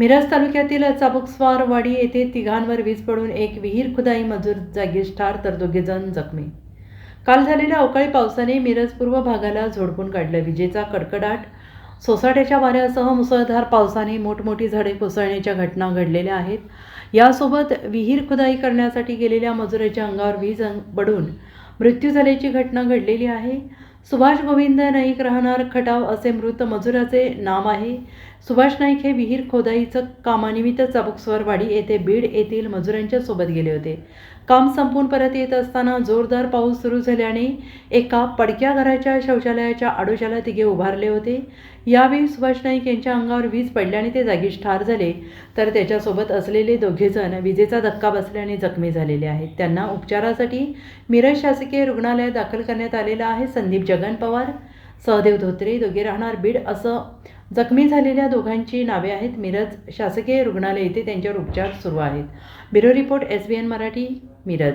मिरज तालुक्यातील चाबुकस्वारवाडी येथे तिघांवर वीज पडून एक विहीर खुदाई मजूर जागीच ठार तर दोघेजण जखमी. काल झालेल्या अवकाळी पावसाने मिरज पूर्व भागाला झोडपून काढलं. विजेचा कडकडाट सोसाट्याच्या वाऱ्यासह मुसळधार पावसाने मोठमोठी झाडे कोसळण्याच्या घटना घडलेल्या आहेत. यासोबत विहीर खुदाई करण्यासाठी गेलेल्या मजुराच्या अंगावर वीज पडून मृत्यू झाल्याची घटना घडलेली आहे. सुभाष गोविंद नाईक राहणार खटाव असे मृत मजुराचे नाव आहे. सुभाष नाईक हे विहीर खोदाईचं कामानिमित्त चाबुकस्वरवाडी येथे बीड येथील मजुरांच्या सोबत गेले होते. काम संपून परत येत असताना जोरदार पाऊस सुरू झाल्याने एका पडक्या घराच्या शौचालयाच्या आडोशाला तिघे उभारले होते. यावेळी सुभाष नाईक यांच्या अंगावर वीज पडल्याने ते जागीच ठार झाले. तर त्याच्यासोबत असलेले दोघेजण विजेचा धक्का बसल्याने जखमी झालेले आहेत. त्यांना उपचारासाठी मिरज शासकीय रुग्णालयात दाखल करण्यात आलेलं आहे संदीप जगन पवार. सहदेव धोत्रे दोघे राहणार बीड असं जखमी झालेल्या दोघांची नावे आहेत. मिरज शासकीय रुग्णालय येथे त्यांच्यावर उपचार सुरू आहेत. Bureau report S B N Marathi Miraj.